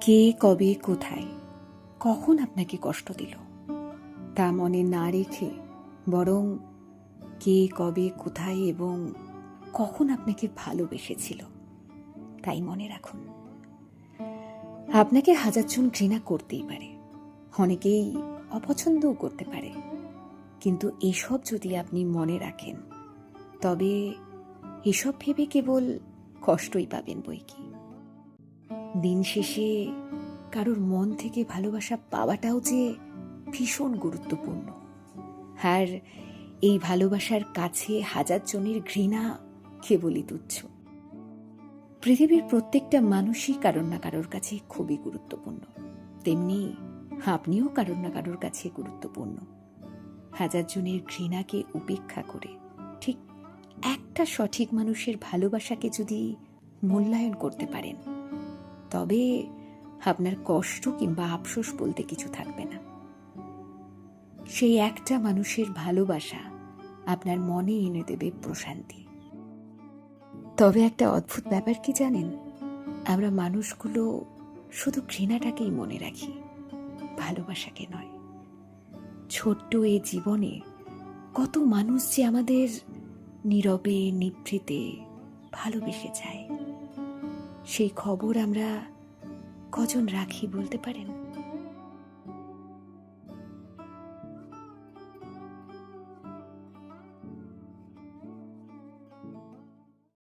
কে কবে কোথায়? কখন আপনাকে কষ্ট দিল? তা মনে না রেখে বরং কে কবে কোথায় এবং কখন আপনাকে ভালোবেসেছিল, তাই মনে রাখুন। আপনাকে হাজারজন ঘৃণা করতেই পারে, অনেকেই অপছন্দও করতে পারে। কিন্তু এসব যদি আপনি মনে রাখেন, তবে এসব ভেবে কেবল কষ্টই পাবেন বই কি দিন শেষে কারোর মন থেকে ভালোবাসা পাওয়াটাও যে ভীষণ গুরুত্বপূর্ণ। আর এই ভালোবাসার কাছে হাজার জনের ঘৃণা কেবলই তুচ্ছ। পৃথিবীর প্রত্যেকটা মানুষই কারোর না কারোর কাছে খুবই গুরুত্বপূর্ণ। তেমনি আপনিও কারোর না কারোর কাছে গুরুত্বপূর্ণ। হাজার জনের ঘৃণাকে উপেক্ষা করে ঠিক একটা সঠিক মানুষের ভালোবাসাকে যদি মূল্যায়ন করতে পারেন তবে আপনার কষ্ট কিংবা আফসোস বলতে কিছু থাকবে না। সেই একটা মানুষের ভালোবাসা আপনার মনে এনে দেবে প্রশান্তি। তবে একটা অদ্ভুত ব্যাপার কি জানেন? আমরা মানুষগুলো শুধু ঘৃণাটাকেই মনে রাখি, ভালোবাসাকে নয়। ছোট্ট এ জীবনে কত মানুষ যে আমাদের নীরবে, নিভৃতে ভালোবেসে যায়। সেই খবর আমরা কজন রাখি বলতে পারেন?